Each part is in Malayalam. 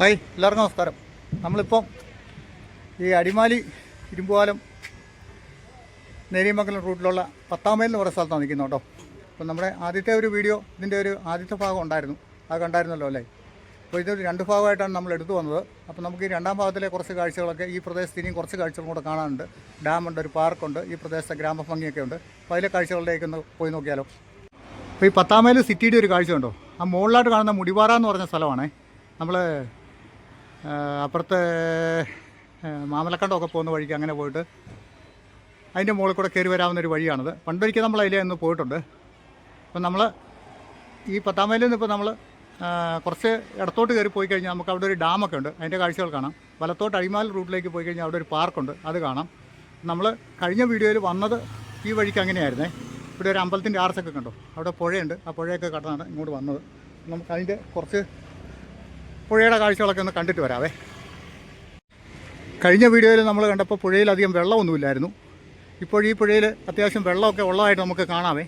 ഹായ് എല്ലാവർക്കും നമസ്കാരം. നമ്മളിപ്പം ഈ അടിമാലി ഇരുമ്പുപാലം നേരിയമംഗലം റൂട്ടിലുള്ള പത്താമേൽ എന്ന് പറയുന്ന സ്ഥലത്താണ് നിൽക്കുന്നത് കേട്ടോ. അപ്പം നമ്മുടെ ആദ്യത്തെ ഒരു വീഡിയോ ഇതിന്റെ ഒരു ആദ്യത്തെ ഭാഗം ഉണ്ടായിരുന്നു. അത് കണ്ടായിരുന്നല്ലോ അല്ലേ? അപ്പോൾ ഇതൊരു രണ്ട് ഭാഗമായിട്ടാണ് നമ്മൾ എടുത്തു വന്നത്. അപ്പോൾ നമുക്ക് ഈ രണ്ടാം ഭാഗത്തിലെ കുറച്ച് കാഴ്ചകളൊക്കെ ഈ പ്രദേശത്ത് ഇനിയും കുറച്ച് കാഴ്ചകളും കൂടെ കാണാനുണ്ട്. ഡാമുണ്ട് ഒരു പാർക്കുണ്ട് ഈ പ്രദേശത്തെ ഗ്രാമഭംഗിയൊക്കെ ഉണ്ട്. അപ്പോൾ അതിലെ കാഴ്ചകളിലേക്ക് ഒന്ന് പോയി നോക്കിയാലോ. അപ്പോൾ ഈ പത്താമേൽ സിറ്റിയുടെ ഒരു കാഴ്ച ഉണ്ടോ ആ മുകളിലായിട്ട് കാണുന്ന മുടിപാറ എന്ന് പറഞ്ഞ സ്ഥലമാണേ. നമ്മൾ അപ്പുറത്തെ മാമലക്കണ്ടമൊക്കെ പോകുന്ന വഴിക്ക് അങ്ങനെ പോയിട്ട് അതിന്റെ മുകളിൽ കൂടെ കയറി വരാവുന്ന ഒരു വഴിയാണത്. പണ്ടൊരിക്കൽ നമ്മൾ അതിലേ ഒന്ന് പോയിട്ടുണ്ട്. അപ്പം നമ്മൾ ഈ പത്താമേലിൽ നിന്ന് ഇപ്പോൾ നമ്മൾ കുറച്ച് ഇടത്തോട്ട് കയറി പോയി കഴിഞ്ഞാൽ നമുക്ക് അവിടെ ഒരു ഡാമൊക്കെ ഉണ്ട്. അതിന്റെ കാഴ്ചകൾ കാണാം. വലത്തോട്ട് അഴിമാൽ റൂട്ടിലേക്ക് പോയി കഴിഞ്ഞാൽ അവിടെ ഒരു പാർക്കുണ്ട്. അത് കാണാം. നമ്മൾ കഴിഞ്ഞ വീഡിയോയിൽ വന്നത് ഈ വഴിക്ക് അങ്ങനെയായിരുന്നേ. ഇവിടെ ഒരു അമ്പലത്തിന്റെ ആർസൊക്കെ കണ്ടോ? അവിടെ പുഴയുണ്ട്. ആ പുഴയൊക്കെ കടന്നാണ് ഇങ്ങോട്ട് വന്നത്. നമുക്ക് അതിന്റെ കുറച്ച് പുഴയുടെ കാഴ്ചകളൊക്കെ ഒന്ന് കണ്ടിട്ട് വരാവേ. കഴിഞ്ഞ വീഡിയോയിൽ നമ്മൾ കണ്ടപ്പോൾ പുഴയിൽ അധികം വെള്ളമൊന്നുമില്ലായിരുന്നു. ഇപ്പോൾ ഈ പുഴയിൽ അത്യാവശ്യം വെള്ളമൊക്കെ ഉള്ളതായിട്ട് നമുക്ക് കാണാമേ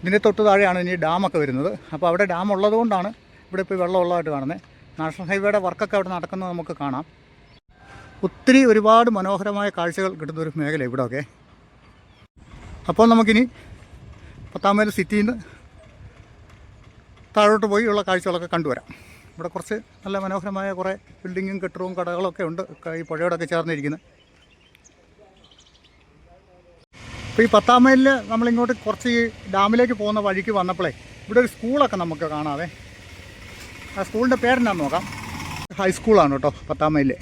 ഇതിന്റെ തൊട്ട് താഴെയാണ് ഇനി ഡാമൊക്കെ വരുന്നത്. അപ്പോൾ അവിടെ ഡാം ഉള്ളതുകൊണ്ടാണ് ഇവിടെ ഇപ്പോൾ വെള്ളം ഉള്ളതായിട്ട് കാണുന്നത്. നാഷണൽ ഹൈവേയുടെ വർക്കൊക്കെ അവിടെ നടക്കുന്നത് നമുക്ക് കാണാം. ഒത്തിരി ഒരുപാട് മനോഹരമായ കാഴ്ചകൾ കിട്ടുന്ന ഒരു മേഖല ഇവിടെയൊക്കെ. അപ്പോൾ നമുക്കിനി പത്താമേൽ സിറ്റിയിൽ നിന്ന് താഴോട്ട് പോയി ഉള്ള കാഴ്ചകളൊക്കെ കണ്ടുവരാം. ഇവിടെ കുറച്ച് നല്ല മനോഹരമായ കുറേ ബിൽഡിങ്ങും കെട്ടിടവും കടകളൊക്കെ ഉണ്ട്. ഈ പുഴയോടൊക്കെ ചേർന്നിരിക്കുന്നത്. അപ്പോൾ ഈ പത്താം മൈലിൽ നമ്മളിങ്ങോട്ട് കുറച്ച് ഈ ഡാമിലേക്ക് പോകുന്ന വഴിക്ക് വന്നപ്പോഴേ ഇവിടെ ഒരു സ്കൂളൊക്കെ നമുക്ക് കാണാവേ. ആ സ്കൂളിന്റെ പേരെന്നാന്ന് നോക്കാം. ഹൈസ്കൂളാണ് കേട്ടോ പത്താം മൈലിലെ.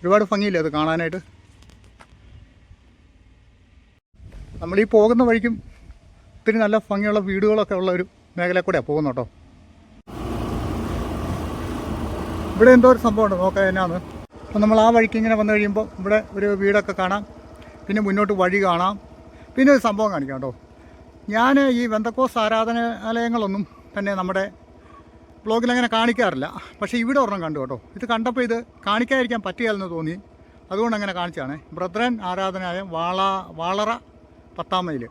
ഒരുപാട് ഭംഗിയില്ലേ അത് കാണാനായിട്ട്? നമ്മളീ പോകുന്ന വഴിക്കും ഒത്തിരി നല്ല ഭംഗിയുള്ള വീടുകളൊക്കെ ഉള്ള ഒരു മേഖല കൂടെയാണ് പോകുന്നു കേട്ടോ. ഇവിടെ എന്തോ ഒരു സംഭവമുണ്ട് നോക്കാം എന്നാന്ന് അപ്പം നമ്മൾ ആ വഴിക്ക് ഇങ്ങനെ വന്നു കഴിയുമ്പോൾ ഇവിടെ ഒരു വീടൊക്കെ കാണാം. പിന്നെ മുന്നോട്ട് വഴി കാണാം. പിന്നെ ഒരു സംഭവം കാണിക്കാം കേട്ടോ. ഞാൻ ഈ വെന്തക്കോസ് ആരാധനാലയങ്ങളൊന്നും തന്നെ നമ്മുടെ ബ്ലോഗിൽ അങ്ങനെ കാണിക്കാറില്ല. പക്ഷേ ഇവിടെ ഒരെണ്ണം കണ്ടു കേട്ടോ. ഇത് കണ്ടപ്പോൾ ഇത് കാണിക്കാതിരിക്കാൻ പറ്റിയാലെന്ന് തോന്നി. അതുകൊണ്ട് അങ്ങനെ കാണിച്ചാണ് ബ്രദ്രൻ ആരാധനാലയം വാള വാളറ പത്താം മൈൽ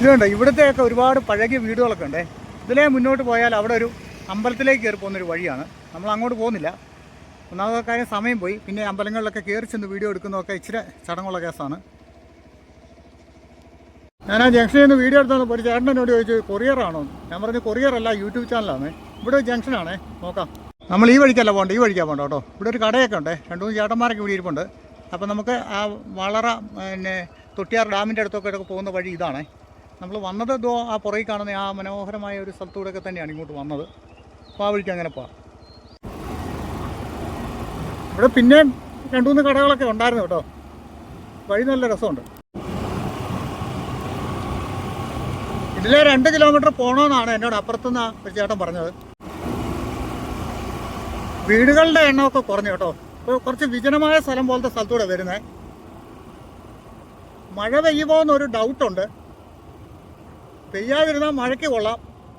ഇതുണ്ട് ഇവിടുത്തെയൊക്കെ ഒരുപാട് പഴകിയ വീടുകളൊക്കെ ഉണ്ടേ. ഇതിലേ മുന്നോട്ട് പോയാൽ അവിടെ ഒരു അമ്പലത്തിലേക്ക് കയറി പോകുന്നൊരു വഴിയാണ്. നമ്മൾ അങ്ങോട്ട് പോകുന്നില്ല. ഒന്നാമത്തെ കാര്യം സമയം പോയി. പിന്നെ അമ്പലങ്ങളിലൊക്കെ കയറി ചെന്ന് വീഡിയോ എടുക്കുന്നതൊക്കെ ഇച്ചിരി ചടങ്ങുള്ള കേസാണ്. ഞാൻ ആ ജംഗ്ഷനിൽ നിന്ന് വീഡിയോ എടുത്തപ്പോൾ ഒരു ചേട്ടൻ എന്നോട് ചോദിച്ചു കൊറിയറാണോ? ഞാൻ പറഞ്ഞു കൊറിയർ അല്ല യൂട്യൂബ് ചാനലാണ്. ഇവിടെ ഒരു ജംഗ്ഷനാണേ. നോക്കാം. നമ്മൾ ഈ വഴിക്കല്ല പോകണ്ട ഈ വഴിക്കാണ് പോകണ്ട കേട്ടോ. ഇവിടെ ഒരു കടയൊക്കെ ഉണ്ട്. രണ്ട് മൂന്ന് ചേട്ടന്മാരൊക്കെ ഇവിടെ ഇരിപ്പുണ്ട്. അപ്പോൾ നമുക്ക് ആ വളറ പിന്നെ തൊട്ടിയാർ ഡാമിന്റെ അടുത്തൊക്കെ പോകുന്ന വഴി ഇതാണേ. നമ്മൾ വന്നത് ആ പുറകിൽ കാണുന്ന ആ മനോഹരമായ ഒരു സ്ഥലത്തൂടെയൊക്കെ തന്നെയാണ് ഇങ്ങോട്ട് വന്നത്. അപ്പോൾ അങ്ങനെ പോവാം. ഇവിടെ പിന്നെ രണ്ടു മൂന്ന് കടകളൊക്കെ ഉണ്ടായിരുന്നു കേട്ടോ. വഴി നല്ല രസമുണ്ട്. ഇതിലെ രണ്ട് കിലോമീറ്റർ പോകണമെന്നാണ് എന്നോട് അപ്പുറത്തുനിന്ന് ഒരു ചേട്ടൻ പറഞ്ഞത്. വീടുകളുടെ എണ്ണമൊക്കെ കുറഞ്ഞു കേട്ടോ. ഇപ്പോൾ കുറച്ച് വിജനമായ സ്ഥലം പോലത്തെ സ്ഥലത്തൂടെ വരുന്നത് മഴ പെയ്യുമോ എന്നൊരു ഡൗട്ടുണ്ട് പെയ്യാതിരുന്നാൽ മഴയ്ക്ക് കൊള്ളാം.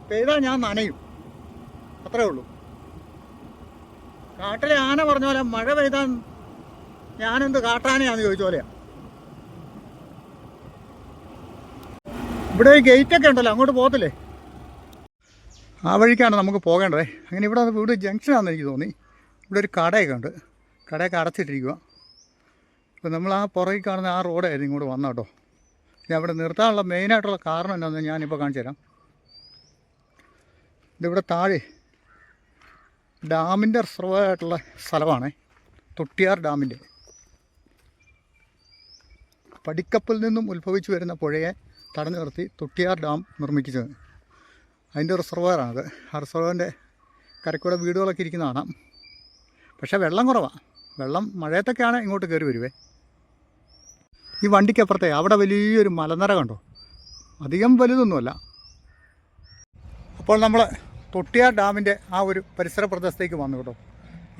പെയ്താൽ ഞാൻ നനയും. അത്രേ ഉള്ളൂ. കാട്ടിലെ ആന പറഞ്ഞ പോലെ മഴ പെയ്താൽ ഞാനെന്ത് കാട്ടാനയാന്ന് ചോദിച്ച പോലെയാ. ഇവിടെ ഗേറ്റ് ഒക്കെ ഉണ്ടല്ലോ അങ്ങോട്ട് പോകത്തില്ലേ? ആ വഴിക്കാണ് നമുക്ക് പോകേണ്ടത്. അങ്ങനെ ഇവിടെ ഇവിടെ ജംഗ്ഷനാണെന്ന് എനിക്ക് തോന്നി. ഇവിടെ ഒരു കടയൊക്കെ ഉണ്ട്. കടയൊക്കെ അടച്ചിട്ടിരിക്കുക അപ്പോൾ നമ്മൾ ആ പുറകിൽ കാണുന്ന ആ റോഡായിരുന്നു ഇങ്ങോട്ട് വന്ന കേട്ടോ. ഇനി അവിടെ നിർത്താനുള്ള മെയിനായിട്ടുള്ള കാരണം എന്താണെന്ന് ഞാനിപ്പോൾ കാണിച്ചു തരാം ഇതിവിടെ താഴെ ഡാമിന്റെ റിസർവായിട്ടുള്ള സ്ഥലമാണ് തൊട്ടിയാർ ഡാമിന്റെ. പടിക്കപ്പിൽ നിന്നും ഉത്ഭവിച്ചു വരുന്ന പുഴയെ തടഞ്ഞു നിർത്തി തൊട്ടിയാർ ഡാം നിർമ്മിച്ചത്. അതിന്റെ റിസർവറാണത് ആ റിസർവറിന്റെ കരക്കൂടെ വീടുകളൊക്കെ ഇരിക്കുന്ന കാണാം. പക്ഷേ വെള്ളം കുറവാണ്. വെള്ളം മഴയത്തൊക്കെയാണ് ഇങ്ങോട്ട് കയറി വരുവേ. ഈ വണ്ടിക്കപ്പുറത്തെ അവിടെ വലിയൊരു മലനിര കണ്ടോ? അധികം വലുതൊന്നുമല്ല. അപ്പോൾ നമ്മൾ തൊട്ടിയാർ ഡാമിന്റെ ആ ഒരു പരിസര പ്രദേശത്തേക്ക് വന്നു കേട്ടോ.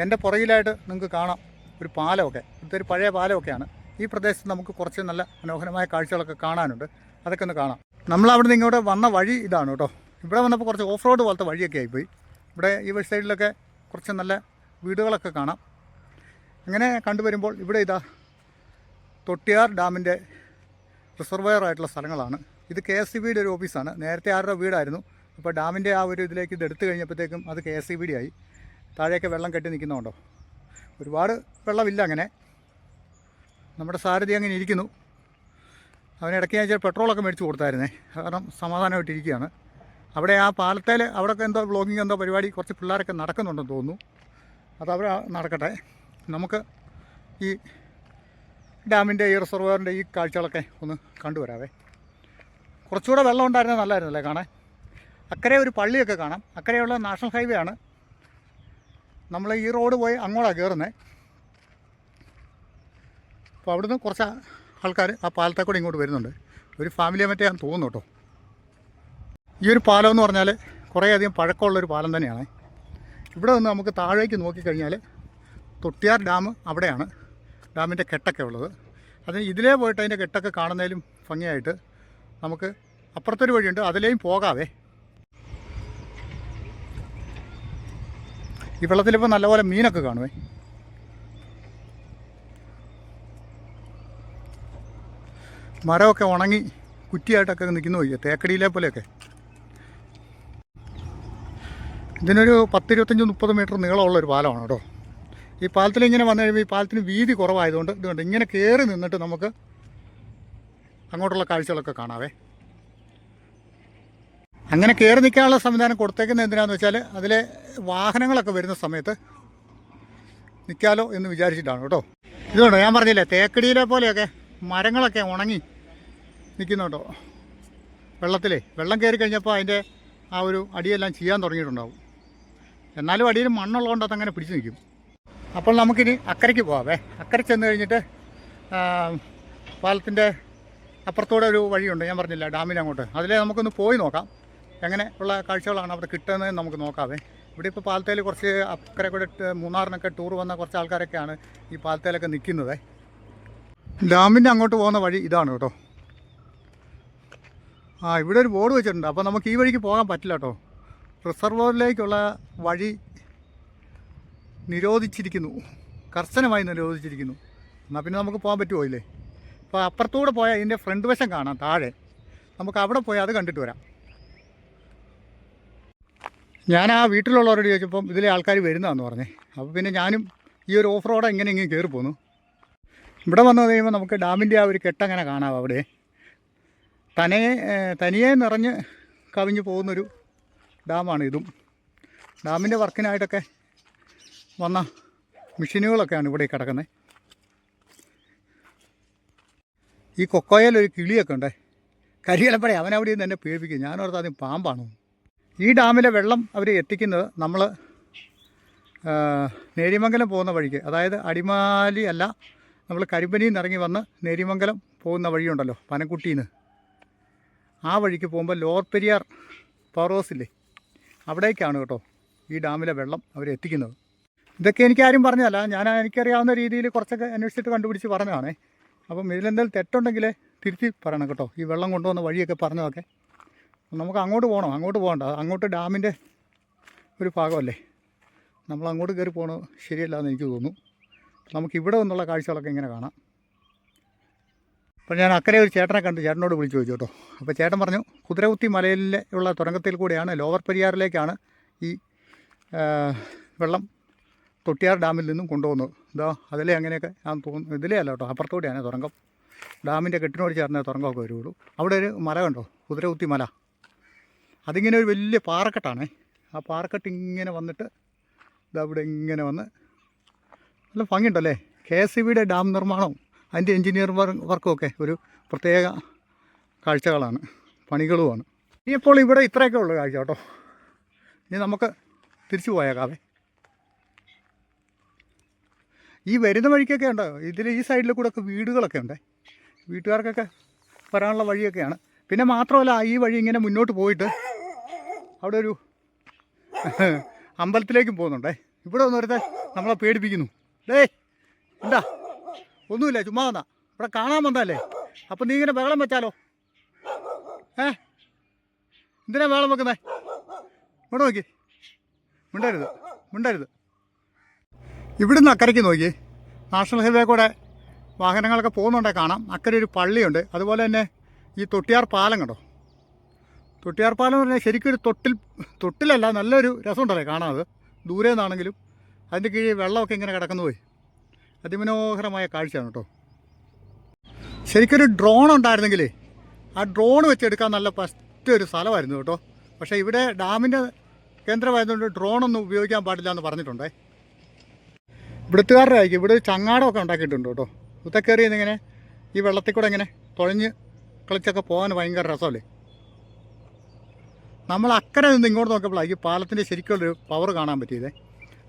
എന്റെ പുറകിലായിട്ട് നിങ്ങൾക്ക് കാണാം ഒരു പാലമൊക്കെ. ഇവിടുത്തെ ഒരു പഴയ പാലമൊക്കെയാണ്. ഈ പ്രദേശത്ത് നമുക്ക് കുറച്ച് നല്ല മനോഹരമായ കാഴ്ചകളൊക്കെ കാണാനുണ്ട്. അതൊക്കെ ഒന്ന് കാണാം. നമ്മൾ അവിടെ നിന്ന് ഇങ്ങോട്ട് വന്ന വഴി ഇതാണ് കേട്ടോ. ഇവിടെ വന്നപ്പോൾ കുറച്ച് ഓഫ് റോഡ് പോലത്തെ വഴിയൊക്കെ ആയിപ്പോയി. ഇവിടെ ഈ വഴി സൈഡിലൊക്കെ കുറച്ച് നല്ല വീടുകളൊക്കെ കാണാം. അങ്ങനെ കണ്ടുവരുമ്പോൾ ഇവിടെ ഇതാ തൊട്ടിയാർ ഡാമിന്റെ റിസർവയർ ആയിട്ടുള്ള സ്ഥലങ്ങളാണ്. ഇത് കെ എസ് സി ബിയുടെ ഒരു ഓഫീസാണ് നേരത്തെ ആരുടെ വീടായിരുന്നു? അപ്പോൾ ഡാമിന്റെ ആ ഒരു ഇതിലേക്ക് ഇത് എടുത്തു കഴിഞ്ഞപ്പോഴത്തേക്കും അത് K S E B D ആയി. താഴേക്ക് വെള്ളം കെട്ടി നിൽക്കുന്നുണ്ടോ? ഒരുപാട് വെള്ളമില്ല അങ്ങനെ. നമ്മുടെ സാരഥി അങ്ങനെ ഇരിക്കുന്നു. അവനെ ഇടയ്ക്ക് ഞാൻ പെട്രോളൊക്കെ മേടിച്ച് കൊടുത്തായിരുന്നേ. കാരണം സമാധാനമായിട്ടിരിക്കുകയാണ്. അവിടെ ആ പാലത്തേൽ അവിടെയൊക്കെ എന്തോ ബ്ലോഗിങ് എന്തോ പരിപാടി കുറച്ച് പിള്ളേരൊക്കെ നടക്കുന്നുണ്ടെന്ന് തോന്നുന്നു. അത് അവിടെ നടക്കട്ടെ. നമുക്ക് ഈ ഡാമിന്റെ ഈ റിസർവറിന്റെ ഈ കാഴ്ചകളൊക്കെ ഒന്ന് കണ്ടുവരാവേ. കുറച്ചുകൂടെ വെള്ളം ഉണ്ടായിരുന്നത് നല്ലതായിരുന്നല്ലേ കാണാൻ? അക്കരെ ഒരു പള്ളിയൊക്കെ കാണാം. അക്കരെയുള്ള നാഷണൽ ഹൈവേ ആണ്. നമ്മൾ ഈ റോഡ് പോയി അങ്ങോട്ടാണ് കയറുന്നത് അപ്പോൾ അവിടുന്ന് കുറച്ച് ആൾക്കാർ ആ പാലത്തെ കൂടെ ഇങ്ങോട്ട് വരുന്നുണ്ട്. ഒരു ഫാമിലിയെ മറ്റേ ഞാൻ തോന്നുന്നു കേട്ടോ. ഈ ഒരു പാലം എന്ന് പറഞ്ഞാൽ കുറേയധികം പഴക്കമുള്ളൊരു പാലം തന്നെയാണ്. ഇവിടെ നിന്ന് നമുക്ക് താഴേക്ക് നോക്കിക്കഴിഞ്ഞാൽ തൊട്ടിയാർ ഡാം അവിടെയാണ്. ഡാമിന്റെ കെട്ടൊക്കെ ഉള്ളത്. അതിന് ഇതിലേ പോയിട്ട് അതിന്റെ കെട്ടൊക്കെ കാണുന്നതിലും ഭംഗിയായിട്ട് നമുക്ക് അപ്പുറത്തൊരു വഴിയുണ്ട്. അതിലേയും പോകാവേ. ഈ വെള്ളത്തിലിപ്പോൾ നല്ലപോലെ മീനൊക്കെ കാണുവേ. മരമൊക്കെ ഉണങ്ങി കുറ്റിയായിട്ടൊക്കെ നിൽക്കുന്നു പോയി തേക്കടിയിലെ പോലെയൊക്കെ. ഇതിനൊരു പത്തിരുപത്തഞ്ച് മുപ്പത് മീറ്റർ നീളമുള്ള ഒരു പാലമാണ് കേട്ടോ. ഈ പാലത്തിൽ ഇങ്ങനെ വന്നു കഴിയുമ്പോൾ ഈ പാലത്തിന് വീതി കുറവായതുകൊണ്ട് ഇതുകൊണ്ട് ഇങ്ങനെ കയറി നിന്നിട്ട് നമുക്ക് അങ്ങോട്ടുള്ള കാഴ്ചകളൊക്കെ കാണാവേ. അങ്ങനെ കയറി നിൽക്കാനുള്ള സംവിധാനം കൊടുത്തേക്കുന്നത് എന്തിനാന്ന് വെച്ചാൽ അതിലെ വാഹനങ്ങളൊക്കെ വരുന്ന സമയത്ത് നിൽക്കാലോ എന്ന് വിചാരിച്ചിട്ടാണ് കേട്ടോ. ഇതുകൊണ്ടോ ഞാൻ പറഞ്ഞില്ലേ തേക്കടിയിലെ പോലെയൊക്കെ മരങ്ങളൊക്കെ ഉണങ്ങി നിൽക്കുന്നുണ്ടോ വെള്ളത്തിലേ വെള്ളം കയറി കഴിഞ്ഞപ്പോൾ അതിന്റെ ആ ഒരു അടിയെല്ലാം ചെയ്യാൻ തുടങ്ങിയിട്ടുണ്ടാവും. എന്നാലും അടിയിൽ മണ്ണുള്ളതുകൊണ്ട് അതങ്ങനെ പിടിച്ചു നിൽക്കും. അപ്പോൾ നമുക്കിനി അക്കരയ്ക്ക് പോവാവേ. അക്കരെ ചെന്ന് കഴിഞ്ഞിട്ട് പാലത്തിന്റെ അപ്പുറത്തൂടെ ഒരു വഴിയുണ്ട്. ഞാൻ പറഞ്ഞില്ല ഡാമിനങ്ങോട്ട്. അതിലേ നമുക്കൊന്ന് പോയി നോക്കാം. എങ്ങനെ ഉള്ള കാഴ്ചകളാണ് അവിടെ കിട്ടുന്നത് നമുക്ക് നോക്കാവേ. ഇവിടെ ഇപ്പോൾ പാലത്തേൽ കുറച്ച് അക്കരെ കൂടെ മൂന്നാറിനൊക്കെ ടൂർ വന്ന കുറച്ച് ആൾക്കാരൊക്കെയാണ് ഈ പാലത്തേലൊക്കെ നിൽക്കുന്നത്. ഡാമിന്റെ അങ്ങോട്ട് പോകുന്ന വഴി ഇതാണ് കേട്ടോ. ആ ഇവിടെ ഒരു ബോർഡ് വെച്ചിട്ടുണ്ട്. അപ്പോൾ നമുക്ക് ഈ വഴിക്ക് പോകാൻ പറ്റില്ല കേട്ടോ. റിസർവോറിലേക്കുള്ള വഴി നിരോധിച്ചിരിക്കുന്നു. കർശനമായി നിരോധിച്ചിരിക്കുന്നു. എന്നാൽ പിന്നെ നമുക്ക് പോകാൻ പറ്റുമോ ഇല്ലേ? അപ്പോൾ അപ്പുറത്തൂടെ പോയാൽ ഇതിന്റെ ഫ്രണ്ട് വശം കാണാം താഴെ. നമുക്ക് അവിടെ പോയാൽ അത് കണ്ടിട്ട് വരാം. ഞാൻ ആ വീട്ടിലുള്ളവരോട് ചോദിച്ചപ്പം ഇതിലെ ആൾക്കാർ വരുന്നതാന്ന് പറഞ്ഞേ. അപ്പോൾ പിന്നെ ഞാനും ഈ ഒരു ഓഫ് റോഡ് എങ്ങനെ ഇങ്ങനെ കയറി പോന്നു. ഇവിടെ വന്നു കഴിയുമ്പോൾ നമുക്ക് ഡാമിന്റെ ആ ഒരു കെട്ടങ്ങനെ കാണാം അവിടെ. തനിയെ തനിയെ നിറഞ്ഞ് കവിഞ്ഞ് പോകുന്നൊരു ഡാമാണ് ഇതും. ഡാമിന്റെ വർക്കിനായിട്ടൊക്കെ വന്ന മെഷീനുകളൊക്കെയാണ് ഇവിടെ കിടക്കുന്നത്. ഈ കൊക്കോയിൽ ഒരു കിളിയൊക്കെ ഉണ്ടേ. കരിയലപ്പട അവനവിടെ നിന്ന് എന്നെ പേടിപ്പിക്കും. ഞാനോർത്ത് ആദ്യം പാമ്പാണോ ഈ ഡാമിലെ വെള്ളം അവർ എത്തിക്കുന്നത് നമ്മൾ നേരിമംഗലം പോകുന്ന വഴിക്ക്. അതായത് അടിമാലി അല്ല നമ്മൾ കരിമ്പനിയിൽ നിന്ന് ഇറങ്ങി വന്ന് നേരിമംഗലം പോകുന്ന വഴിയുണ്ടല്ലോ പനക്കുട്ടിയിൽ നിന്ന് ആ വഴിക്ക് പോകുമ്പോൾ ലോവർ പെരിയാർ പവർ ഹൗസ് ഇല്ലേ? അവിടേക്കാണ് കേട്ടോ ഈ ഡാമിലെ വെള്ളം അവർ എത്തിക്കുന്നത്. ഇതൊക്കെ എനിക്ക് ആരും പറഞ്ഞതല്ല ഞാൻ എനിക്കറിയാവുന്ന രീതിയിൽ കുറച്ചൊക്കെ അന്വേഷിച്ചിട്ട് കണ്ടുപിടിച്ച് പറഞ്ഞതാണേ. അപ്പം ഇതിലെന്തെങ്കിലും തെറ്റുണ്ടെങ്കിൽ തിരുത്തി പറയണം കേട്ടോ ഈ വെള്ളം കൊണ്ടുവന്ന വഴിയൊക്കെ പറഞ്ഞതൊക്കെ. നമുക്ക് അങ്ങോട്ട് പോകണം. അങ്ങോട്ട് പോകണ്ട. അങ്ങോട്ട് ഡാമിന്റെ ഒരു ഭാഗമല്ലേ? നമ്മൾ അങ്ങോട്ട് കയറി പോകണത് ശരിയല്ല എന്ന് എനിക്ക് തോന്നുന്നു. നമുക്ക് ഇവിടെ നിന്നുള്ള കാഴ്ചകളൊക്കെ ഇങ്ങനെ കാണാം. അപ്പോൾ ഞാൻ അക്കരെ ഒരു ചേട്ടനെ കണ്ട് ചേട്ടനോട് വിളിച്ചു ചോദിച്ചു കേട്ടോ. അപ്പോൾ ചേട്ടൻ പറഞ്ഞു കുതിരകുത്തി മലയിലെ ഉള്ള തുരങ്കത്തിൽ കൂടെയാണ് ലോവർ പെരിയാറിലേക്കാണ് ഈ വെള്ളം തൊട്ടിയാർ ഡാമിൽ നിന്നും കൊണ്ടുപോകുന്നത്. ഇതാ അതിലെ അങ്ങനെയൊക്കെ ഞാൻ തോന്നുന്നു. ഇതിലേ അല്ല കേട്ടോ അപ്പുറത്തോടെയാണ് തുരങ്കം. ഡാമിന്റെ കെട്ടിനോട് ചേർന്ന തുരങ്കമൊക്കെ വരുള്ളൂ. അവിടെ ഒരു മല കണ്ടോ? കുതിരകുത്തി മല. അതിങ്ങനെ ഒരു വലിയ പാറക്കെട്ടാണേ. ആ പാറക്കെട്ട് ഇങ്ങനെ വന്നിട്ട് ഇതവിടെ ഇങ്ങനെ വന്ന് നല്ല ഭംഗിയുണ്ടല്ലേ? കെ എസ് സി ബിയുടെ ഡാം നിർമ്മാണവും അതിന്റെ എൻജിനീയർ വർക്കുമൊക്കെ ഒരു പ്രത്യേക കാഴ്ചകളാണ് പണികളുമാണ്. ഇനിയിപ്പോൾ ഇവിടെ ഇത്രയൊക്കെ ഉള്ളു കാഴ്ച കേട്ടോ. ഇനി നമുക്ക് തിരിച്ചു പോയേക്കാവേ ഈ വരുന്ന വഴിക്കൊക്കെ ഉണ്ട്? ഇതിൽ ഈ സൈഡിൽ കൂടെ ഒക്കെ വീടുകളൊക്കെ ഉണ്ട്? വീട്ടുകാർക്കൊക്കെ വരാനുള്ള വഴിയൊക്കെയാണ്. പിന്നെ മാത്രമല്ല ഈ വഴി ഇങ്ങനെ മുന്നോട്ട് പോയിട്ട് അവിടെ ഒരു അമ്പലത്തിലേക്കും പോകുന്നുണ്ടേ. ഇവിടെ ഒന്ന് ഒരുത്തെ നമ്മളെ പേടിപ്പിക്കുന്നു. ഡേ എന്താ? ഒന്നുമില്ല ചുമ്മാ വന്നാ. ഇവിടെ കാണാൻ വന്നല്ലേ അപ്പം നീ ഇങ്ങനെ ബഹളം വെച്ചാലോ? ഏ? എന്തിനാ ബഹളം വെക്കുന്നേ? ഇവിടെ നോക്കി. മിണ്ടരുത് മിണ്ടരുത്. ഇവിടുന്ന് അക്കരയ്ക്ക് നോക്കി. നാഷണൽ ഹൈവേ കൂടെ വാഹനങ്ങളൊക്കെ പോകുന്നുണ്ടെങ്കിൽ കാണാം. അക്കരെ ഒരു പള്ളിയുണ്ട്. അതുപോലെ തന്നെ ഈ തൊട്ടിയാർ പാലം കണ്ടോ? തൊട്ടിയാർ പാലം എന്ന് പറഞ്ഞാൽ ശരിക്കും ഒരു തൊട്ടിൽ തൊട്ടിലല്ല നല്ലൊരു രസമുണ്ടല്ലേ കാണാൻ അത്? ദൂരെ നിന്നാണെങ്കിലും അതിന്റെ കീഴിൽ വെള്ളമൊക്കെ ഇങ്ങനെ കിടക്കുന്നു പോയി. അതിമനോഹരമായ കാഴ്ചയാണ് കേട്ടോ. ശരിക്കൊരു ഡ്രോൺ ഉണ്ടായിരുന്നെങ്കിലേ ആ ഡ്രോൺ വെച്ചെടുക്കാൻ നല്ല ഫസ്റ്റ് ഒരു സ്ഥലമായിരുന്നു കേട്ടോ. പക്ഷേ ഇവിടെ ഡാമിന്റെ കേന്ദ്രമായതുകൊണ്ട് ഡ്രോണൊന്നും ഉപയോഗിക്കാൻ പാടില്ല എന്ന് പറഞ്ഞിട്ടുണ്ടേ. ഇവിടുത്തുകാരുടെ ആയിരിക്കും. ഇവിടെ ചങ്ങാടമൊക്കെ ഉണ്ടാക്കിയിട്ടുണ്ട് കേട്ടോ. കയറി ഈ വെള്ളത്തിൽ കൂടെ ഇങ്ങനെ തുഴഞ്ഞ് കളിച്ചൊക്കെ പോകാൻ ഭയങ്കര രസമല്ലേ? നമ്മൾ അക്കരെ നിന്ന് ഇങ്ങോട്ട് നോക്കിയപ്പോഴാണ് ഈ പാലത്തിന്റെ ശരിക്കുള്ളൊരു പവർ കാണാൻ പറ്റിയതേ.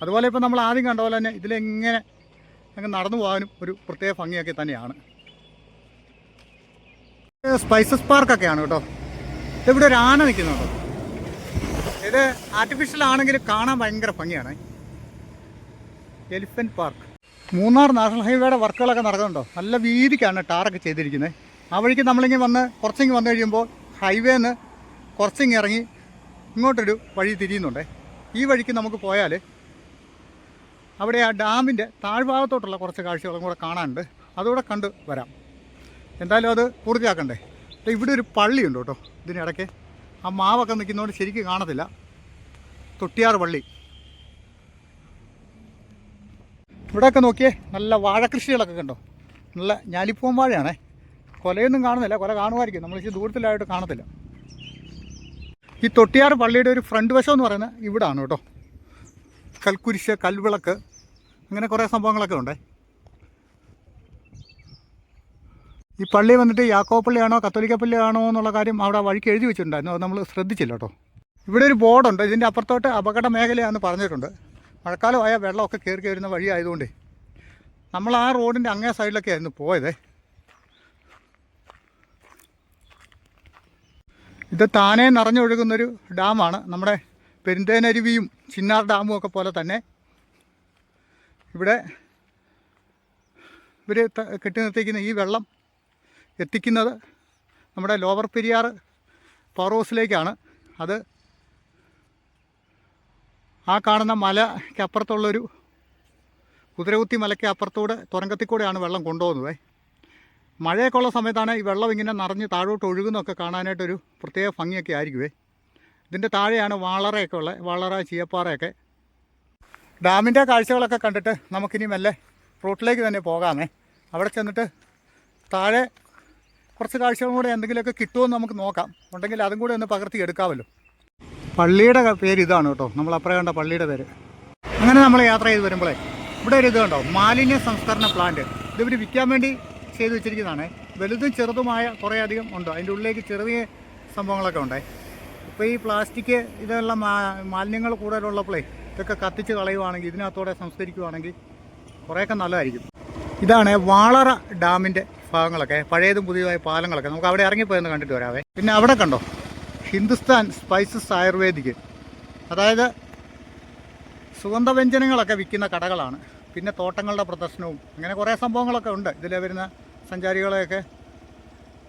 അതുപോലെ ഇപ്പോൾ നമ്മൾ ആദ്യം കണ്ട പോലെ തന്നെ ഇതിലെങ്ങനെ അങ്ങ് നടന്നു പോകാനും ഒരു പ്രത്യേക ഭംഗിയൊക്കെ തന്നെയാണ്. സ്പൈസസ് പാർക്കൊക്കെയാണ് കേട്ടോ. ഇതിവിടെ ഒരു ആന നിൽക്കുന്നുണ്ടോ. ഇത് ആർട്ടിഫിഷ്യൽ ആണെങ്കിലും കാണാൻ ഭയങ്കര ഭംഗിയാണ്. എലിഫന്റ് പാർക്ക് മൂന്നാർ നാഷണൽ ഹൈവേയുടെ വർക്കുകളൊക്കെ നടക്കുന്നുണ്ടോ? നല്ല വീതിക്കാണ് ടാറൊക്കെ ചെയ്തിരിക്കുന്നത്. ആ വഴിക്ക് നമ്മളിങ്ങനെ വന്ന് കുറച്ചിങ്ങ് വന്നു കഴിയുമ്പോൾ ഹൈവേന്ന് കുറച്ചിങ്ങ് ഇറങ്ങി ഇങ്ങോട്ടൊരു വഴി തിരിയുന്നുണ്ടേ. ഈ വഴിക്ക് നമുക്ക് പോയാൽ അവിടെ ആ ഡാമിന്റെ താഴ്ഭാഗത്തോട്ടുള്ള കുറച്ച് കാഴ്ചകളും കൂടെ കാണാനുണ്ട്. അതുകൂടെ കണ്ട് വരാം. എന്തായാലും അത് പൂർത്തിയാക്കണ്ടേ? ഇവിടെ ഒരു പള്ളിയുണ്ട് കേട്ടോ ഇതിനിടയ്ക്ക്. ആ മാവൊക്കെ നിൽക്കുന്നതുകൊണ്ട് ശരിക്കും കാണത്തില്ല. തൊട്ടിയാറ് പള്ളി. ഇവിടെയൊക്കെ നോക്കിയേ നല്ല വാഴ കൃഷികളൊക്കെ കണ്ടോ? നല്ല ഞാലിപ്പൂവൻ വാഴയാണേ. കൊലയൊന്നും കാണുന്നില്ല. കൊല കാണുമായിരിക്കും. നമ്മൾ ഇച്ചിരി ദൂരത്തിലായിട്ട് കാണത്തില്ല. ഈ തൊട്ടിയാർ പള്ളിയുടെ ഒരു ഫ്രണ്ട് വശം എന്ന് പറയുന്നത് ഇവിടാണ് കേട്ടോ. കൽക്കുരിശ് കൽവിളക്ക് അങ്ങനെ കുറേ സംഭവങ്ങളൊക്കെ ഉണ്ടേ. ഈ പള്ളി വന്നിട്ട് യാക്കോ പള്ളിയാണോ കത്തോലിക്ക പള്ളിയാണോ എന്നുള്ള കാര്യം അവിടെ വഴിക്ക് എഴുതി വെച്ചിട്ടുണ്ടായിരുന്നു. അത് നമ്മൾ ശ്രദ്ധിച്ചില്ല കേട്ടോ. ഇവിടെ ഒരു ബോർഡുണ്ട്. ഇതിന്റെ അപ്പുറത്തോട്ട് അപകട മേഖലയാണെന്ന് പറഞ്ഞിട്ടുണ്ട്. മഴക്കാലമായ വെള്ളമൊക്കെ കയറി കയറുന്ന വഴി നമ്മൾ ആ റോഡിന്റെ അങ്ങേ സൈഡിലൊക്കെ ആയിരുന്നു പോയത്. ഇത് താനേ നിറഞ്ഞൊഴുകുന്നൊരു ഡാമാണ്. നമ്മുടെ പെരുന്തേനരുവിയും ചിന്നാർ ഡാമും ഒക്കെ പോലെ തന്നെ. ഇവിടെ ഇവർ കെട്ടി നിർത്തിക്കുന്ന ഈ വെള്ളം എത്തിക്കുന്നത് നമ്മുടെ ലോവർ പെരിയാർ പവർ ഹൗസിലേക്കാണ് അത് ആ കാണുന്ന മലയ്ക്കപ്പുറത്തുള്ളൊരു കുതിരകുത്തി മലയ്ക്ക് അപ്പുറത്തൂടെ തുരങ്കത്തിൽ കൂടെയാണ് വെള്ളം കൊണ്ടുപോകുന്നത്. മഴയൊക്കെ ഉള്ള സമയത്താണ് ഈ വെള്ളം ഇങ്ങനെ നിറഞ്ഞ് താഴോട്ട് ഒഴുകുന്നൊക്കെ കാണാനായിട്ടൊരു പ്രത്യേക ഭംഗിയൊക്കെ ആയിരിക്കുമേ ഇതിന്റെ താഴെയാണ് വാളറയൊക്കെ ഉള്ളത്. വാളറ ചീയപ്പാറയൊക്കെ. ഡാമിന്റെ കാഴ്ചകളൊക്കെ കണ്ടിട്ട് നമുക്കിനി മെല്ലെ റൂട്ടിലേക്ക് തന്നെ പോകാമേ. അവിടെ ചെന്നിട്ട് താഴെ കുറച്ച് കാഴ്ചകളും കൂടെ എന്തെങ്കിലുമൊക്കെ കിട്ടുമെന്ന് നമുക്ക് നോക്കാം. ഉണ്ടെങ്കിൽ അതും കൂടെ ഒന്ന് പകർത്തി എടുക്കാമല്ലോ. പള്ളിയുടെ പേര് ഇതാണ് കേട്ടോ. നമ്മൾ അപ്പുറം കണ്ട പള്ളിയുടെ പേര്. അങ്ങനെ നമ്മൾ യാത്ര ചെയ്ത് വരുമ്പോഴേ ഇവിടെ ഒരു ഇത് കണ്ടോ? മാലിന്യ സംസ്കരണ പ്ലാന്റ് ഇതിവർ വിൽക്കാൻ വേണ്ടി ചെയ്ത് വെച്ചിരിക്കുന്നതാണ്. വലുതും ചെറുതുമായ കുറേയധികം ഉണ്ട്? അതിന്റെ ഉള്ളിലേക്ക് ചെറിയ സംഭവങ്ങളൊക്കെ ഉണ്ട്? ഇപ്പോൾ ഈ പ്ലാസ്റ്റിക് ഇതെല്ലാം മാലിന്യങ്ങൾ കൂടുതലുള്ളപ്പോഴേ ഇതൊക്കെ കത്തിച്ച് കളയുവാണെങ്കിൽ ഇതിനകത്തോടെ സംസ്കരിക്കുവാണെങ്കിൽ കുറേയൊക്കെ നല്ലതായിരിക്കും. ഇതാണ് വാളറ ഡാമിന്റെ ഭാഗങ്ങളൊക്കെ പഴയതും പുതിയതുമായ പാലങ്ങളൊക്കെ. നമുക്ക് അവിടെ ഇറങ്ങിപ്പോയെന്ന് കണ്ടിട്ട് വരാവേ. പിന്നെ അവിടെ കണ്ടോ? Hindustan spices ayurvedic. അതായത് സുഗന്ധവ്യഞ്ജനങ്ങളൊക്കെ വിൽക്കുന്ന കടകളാണ്. പിന്നെ തോട്ടങ്ങളുടെ പ്രദർശനവും അങ്ങനെ കുറേ സംഭവങ്ങളൊക്കെ ഉണ്ട്. ഇതിലെ വരുന്ന സഞ്ചാരികളെയൊക്കെ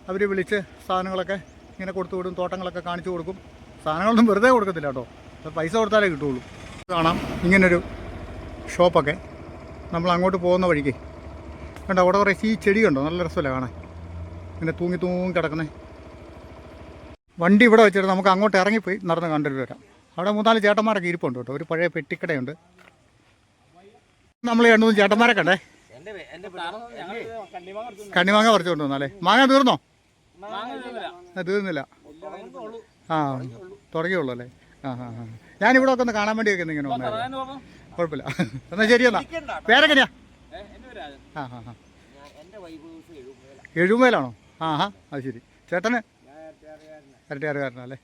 അവർ വിളിച്ച് സാധനങ്ങളൊക്കെ ഇങ്ങനെ കൊടുത്തു വിടും തോട്ടങ്ങളൊക്കെ കാണിച്ചു കൊടുക്കും. സാധനങ്ങളൊന്നും വെറുതെ കൊടുക്കത്തില്ല കേട്ടോ. പൈസ കൊടുത്താലേ കിട്ടുള്ളൂ കാണാം. ഇങ്ങനൊരു ഷോപ്പൊക്കെ. നമ്മൾ അങ്ങോട്ട് പോകുന്ന വഴിക്ക്. കണ്ടോ അവിടെ കുറേ ഈ ചെടി കണ്ടോ? നല്ല രസമല്ലേ കാണാൻ? ഇങ്ങനെ തൂങ്ങി തൂങ്ങി കിടക്കുന്നത് വണ്ടി ഇവിടെ വെച്ചിട്ട് നമുക്ക് അങ്ങോട്ട് ഇറങ്ങിപ്പോയി നടന്ന് കണ്ടിട്ട് വരാം. അവിടെ മൂന്നാൽ ചേട്ടന്മാരൊക്കെ ഇരിപ്പുണ്ട് കേട്ടോ. ഒരു പഴയ പെട്ടിക്കടയുണ്ട്. നമ്മൾ രണ്ടു മൂന്ന് ചേട്ടന്മാരെ കണ്ടേ. കണ്ണിമാങ്ങ പറിച്ചു പറിച്ചു കൊണ്ടുവന്നാലേ മാങ്ങ തീർന്നോ? മാങ്ങ തീർന്നില്ല. ആ, തുടങ്ങിയുള്ളൂ അല്ലേ? ആ ആ ആ. ഞാനിവിടെ ഒക്കെ ഒന്ന് കാണാൻ വേണ്ടിയൊക്കെ ഇങ്ങനെ വന്നായിരുന്നു കുഴപ്പമില്ല. എന്നാൽ ശരി എന്നാ. പേരെങ്ങനെയാ. ആ ആ ആ. എഴുമേലാണോ ആ ആ അത് ശരി. ചേട്ടന്. ഇരട്ടിയാറുകാരനല്ലേ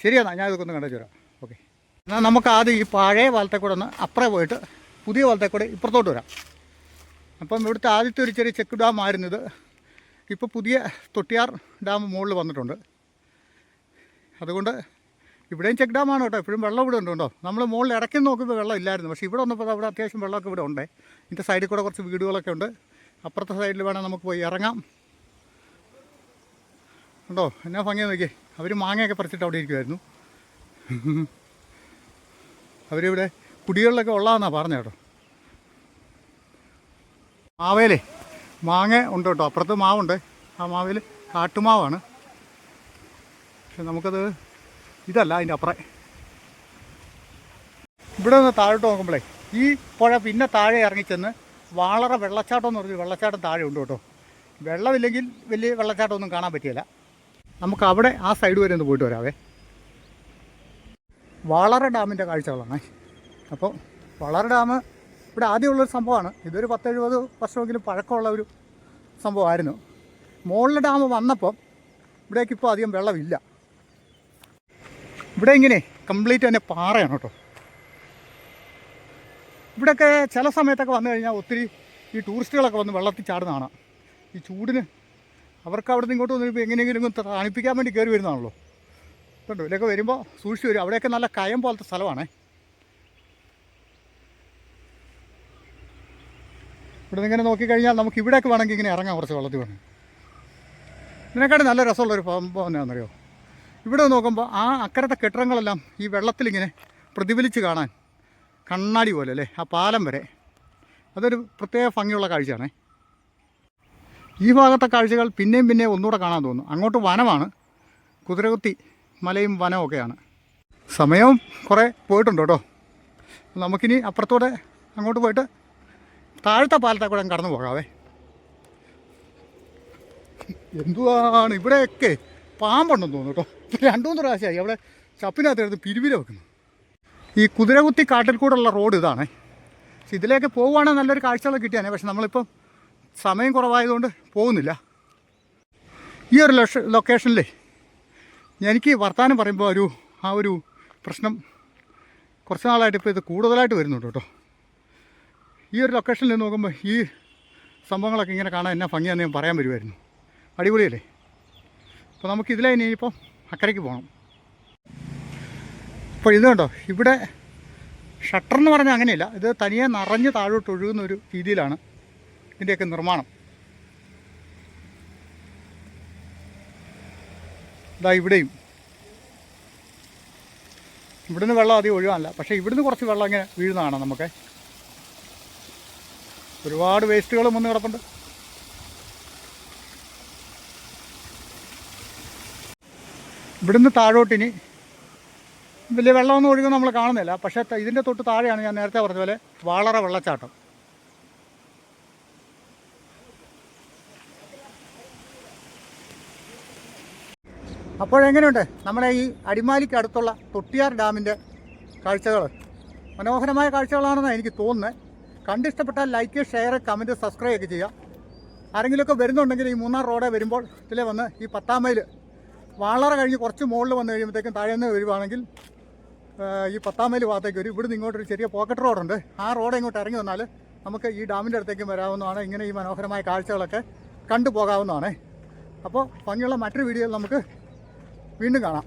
ശരി എന്നാ ഞാൻ ഇതൊക്കെ ഒന്ന് കണ്ടു വരാം ഓക്കെ. എന്നാൽ നമുക്ക് ആദ്യം ഈ പഴയ പാലത്തെ കൂടെ ഒന്ന് അപ്പുറേ പോയിട്ട് പുതിയ പാലത്തെ കൂടെ ഇപ്പുറത്തോട്ട് വരാം. അപ്പം ഇവിടുത്തെ ആദ്യത്തെ ഒരു ചെറിയ ചെക്ക് ഡാം ആയിരുന്നത്. ഇപ്പോൾ പുതിയ തൊട്ടിയാർ ഡാം മുകളിൽ വന്നിട്ടുണ്ട്. അതുകൊണ്ട് ഇവിടെയും ചെക്ക് ഡാമാണ് കേട്ടോ. ഇപ്പോഴും വെള്ളം ഇവിടെ ഉണ്ട് കേട്ടോ. നമ്മൾ മുകളിൽ ഇടയ്ക്ക് നോക്കുമ്പോൾ വെള്ളം ഇല്ലായിരുന്നു. പക്ഷേ ഇവിടെ വന്നപ്പോൾ അവിടെ അത്യാവശ്യം വെള്ളമൊക്കെ ഇവിടെ ഉണ്ട്. ഇതിന്റെ സൈഡിൽ കൂടെ കുറച്ച് വീടുകളൊക്കെ ഉണ്ട്. അപ്പുറത്തെ സൈഡിൽ വേണം നമുക്ക് പോയി ഇറങ്ങാം. ഉണ്ടോ? എന്നാ ഭംഗിയാ നോക്കിയേ. അവർ മാങ്ങയൊക്കെ പറിച്ചിട്ട് അവിടെ ഇരിക്കുമായിരുന്നു അവരിവിടെ കുടികളിലൊക്കെ ഉള്ളതെന്നാണ് പറഞ്ഞത് കേട്ടോ. മാവേലേ. മാങ്ങ ഉണ്ട് കേട്ടോ. അപ്പുറത്ത് മാവുണ്ട്. ആ മാവേൽ കാട്ടുമാവാണ്. പക്ഷെ നമുക്കത് ഇതല്ല അതിന്റെ അപ്പുറം. ഇവിടെ നിന്ന് താഴോട്ട് നോക്കുമ്പോഴേ ഈ പുഴ പിന്നെ താഴെ ഇറങ്ങിച്ചെന്ന് വാളറ വെള്ളച്ചാട്ടം എന്ന് പറഞ്ഞൊരു വെള്ളച്ചാട്ടം താഴെ ഉണ്ട് കേട്ടോ. വെള്ളമില്ലെങ്കിൽ വലിയ വെള്ളച്ചാട്ടമൊന്നും കാണാൻ പറ്റിയില്ല നമുക്ക് അവിടെ ആ സൈഡ് വരെ ഒന്ന് പോയിട്ട് വരാവേ. വാളറ ഡാമിന്റെ കാഴ്ചകളാണ്. അപ്പോൾ വളറ ഡാം ഇവിടെ ആദ്യമുള്ളൊരു സംഭവമാണ്. ഇതൊരു പത്തെഴുപത് വർഷമെങ്കിലും പഴക്കമുള്ള ഒരു സംഭവമായിരുന്നു. മുകളിലെ ഡാം വന്നപ്പം ഇവിടേക്ക് ഇപ്പോൾ അധികം വെള്ളമില്ല. ഇവിടെ ഇങ്ങനെ കംപ്ലീറ്റ് തന്നെ പാറയാണ് കേട്ടോ. ഇവിടെയൊക്കെ ചില സമയത്തൊക്കെ വന്നു കഴിഞ്ഞാൽ ഒത്തിരി ഈ ടൂറിസ്റ്റുകളൊക്കെ വന്ന് വെള്ളത്തിൽ ചാടുന്നതാണ്. ഈ ചൂടിന് അവർക്ക് അവിടെ നിന്ന് ഇങ്ങോട്ട് വന്നിപ്പോൾ എങ്ങനെയെങ്കിലും തണുപ്പിക്കാൻ വേണ്ടി കയറി വരുന്നതാണല്ലോ. കണ്ടോ? ഇതിലൊക്കെ വരുമ്പോൾ സൂക്ഷിച്ച് വരും. അവിടെയൊക്കെ നല്ല കയം പോലത്തെ സ്ഥലമാണേ. ഇവിടെ ഇങ്ങനെ നോക്കിക്കഴിഞ്ഞാൽ നമുക്ക് ഇവിടേക്ക് വേണമെങ്കിൽ ഇങ്ങനെ ഇറങ്ങാം കുറച്ച് വെള്ളത്തിൽ വേണം ഇതിനെക്കാട്ടും നല്ല രസമുള്ളൊരു സംഭവം എന്നാണെന്നറിയോ ഇവിടെ നോക്കുമ്പോൾ ആ അക്കരത്തെ കെട്ടിടങ്ങളെല്ലാം ഈ വെള്ളത്തിലിങ്ങനെ പ്രതിഫലിച്ച് കാണാൻ കണ്ണാടി പോലെ അല്ലേ? ആ പാലം വരെ. അതൊരു പ്രത്യേക ഭംഗിയുള്ള കാഴ്ചയാണേ. ഈ ഭാഗത്തെ കാഴ്ചകൾ പിന്നെയും പിന്നെയും ഒന്നുകൂടെ കാണാൻ തോന്നുന്നു. അങ്ങോട്ട് വനമാണ്. കുതിരകുത്തി മലയും വനവും ഒക്കെയാണ്. സമയവും കുറേ പോയിട്ടുണ്ട് കേട്ടോ. നമുക്കിനി അപ്പുറത്തൂടെ അങ്ങോട്ട് പോയിട്ട് താഴത്തെ പാലത്തെ കൂടെ കടന്നു പോകാവേ. എന്തുവാണ് ഇവിടെയൊക്കെ? പാമ്പുണ്ടെന്ന് തോന്നുന്നു കേട്ടോ. രണ്ടു മൂന്ന് പ്രാവശ്യമായി അവിടെ ചപ്പിനകത്ത് എടുത്ത് പിരിവില വെക്കുന്നു. ഈ കുതിരകുത്തി കാട്ടിൽ കൂടെയുള്ള റോഡ് ഇതാണേ. പക്ഷെ ഇതിലേക്ക് പോവുകയാണെങ്കിൽ നല്ലൊരു കാഴ്ചകളൊക്കെ കിട്ടിയാനേ പക്ഷെ നമ്മളിപ്പം സമയം കുറവായതുകൊണ്ട് പോകുന്നില്ല. ഈ ഒരു ലൊഷ ലൊക്കേഷനിലേ എനിക്ക് വർത്തമാനം പറയുമ്പോൾ ഒരു ആ ഒരു പ്രശ്നം കുറച്ച് നാളായിട്ട് ഇപ്പോൾ ഇത് കൂടുതലായിട്ട് വരുന്നുണ്ട് കേട്ടോ. ഈ ഒരു ലൊക്കേഷനിൽ നിന്ന് നോക്കുമ്പോൾ ഈ സംഭവങ്ങളൊക്കെ ഇങ്ങനെ കാണാൻ എന്നാ ഭംഗിയാന്ന് ഞാൻ പറയാൻ വരുമായിരുന്നു അടിപൊളിയല്ലേ? അപ്പോൾ നമുക്ക് ഇതിലെ ഇനിയിപ്പോൾ അക്കരയ്ക്ക് പോകണം അപ്പോൾ ഇത് കണ്ടോ? ഇവിടെ ഷട്ടർ എന്ന് പറഞ്ഞാൽ അങ്ങനെയല്ല. ഇത് തനിയെ നിറഞ്ഞ് താഴോട്ട് ഒഴുകുന്ന ഒരു രീതിയിലാണ് ഇതിന്റെയൊക്കെ നിർമ്മാണം. ഇതാ ഇവിടെയും. ഇവിടുന്ന് വെള്ളം അധികം ഒഴുകാനല്ല. പക്ഷേ ഇവിടുന്ന് കുറച്ച് വെള്ളം ഇങ്ങനെ വീഴുന്നതാണ് നമുക്ക്. ഒരുപാട് വേസ്റ്റുകൾ വന്ന് കിടപ്പുണ്ട്. ഇവിടുന്ന് താഴോട്ടിനി വലിയ വെള്ളമൊന്നും ഒഴുകുന്ന നമ്മൾ കാണുന്നില്ല. പക്ഷേ ഇതിന്റെ തൊട്ട് താഴെയാണ് ഞാൻ നേരത്തെ പറഞ്ഞ പോലെ വാളറ വെള്ളച്ചാട്ടം. അപ്പോഴെങ്ങനെയുണ്ട് നമ്മുടെ ഈ അടിമാലിക്ക് അടുത്തുള്ള തൊട്ടിയാർ ഡാമിന്റെ കാഴ്ചകൾ? മനോഹരമായ കാഴ്ചകളാണെന്നാണ് എനിക്ക് തോന്നുന്നത്. കണ്ടിഷ്ടപ്പെട്ടാൽ ലൈക്ക് ഷെയർ കമന്റ് സബ്സ്ക്രൈബ് ഒക്കെ ചെയ്യുക. ആരെങ്കിലുമൊക്കെ വരുന്നുണ്ടെങ്കിൽ ഈ മൂന്നാർ റോഡേ വരുമ്പോൾ ഇതിലെ വന്ന് ഈ പത്താം മൈൽ വാളറ കഴിഞ്ഞ് കുറച്ച് മുകളിൽ വന്നു കഴിയുമ്പോഴത്തേക്കും താഴെ നിന്ന് വരുവാണെങ്കിൽ ഈ പത്താം മൈൽ ഭാഗത്തേക്ക് വരും. ഇവിടുന്ന് ഇങ്ങോട്ടൊരു ചെറിയ പോക്കറ്റ് റോഡുണ്ട് ആ റോഡ് ഇങ്ങോട്ട് ഇറങ്ങി വന്നാൽ നമുക്ക് ഈ ഡാമിന്റെ അടുത്തേക്കും വരാവുന്നതാണ്. ഇങ്ങനെ ഈ മനോഹരമായ കാഴ്ചകളൊക്കെ കണ്ടു പോകാവുന്നതാണ് അപ്പോൾ ഭംഗിയുള്ള മറ്റൊരു വീഡിയോയിൽ നമുക്ക് വീണ്ടും കാണാം.